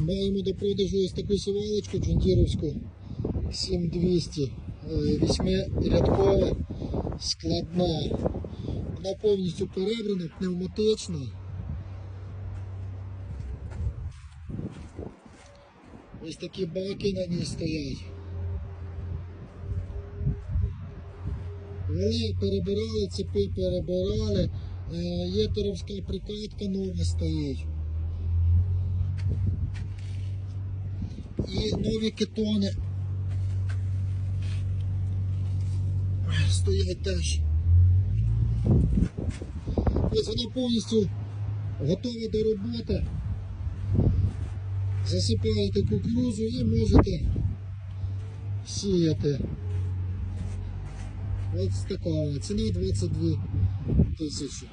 Маємо до продажу ось таку сівалочку джундіровську 7200. е, Вісьмирядкова, складна. Вона повністю перебрана, пневматична. Ось такі баки на ній стоять. Вели перебирали, цепи перебирали. Е, Єтеровська прикладка нова стоїть. І нові кетони стоять теж. Ось вона повністю готова до роботи. Засипаєте кукурузу і можете сіяти. Ось така. Ціна 22 тисячі.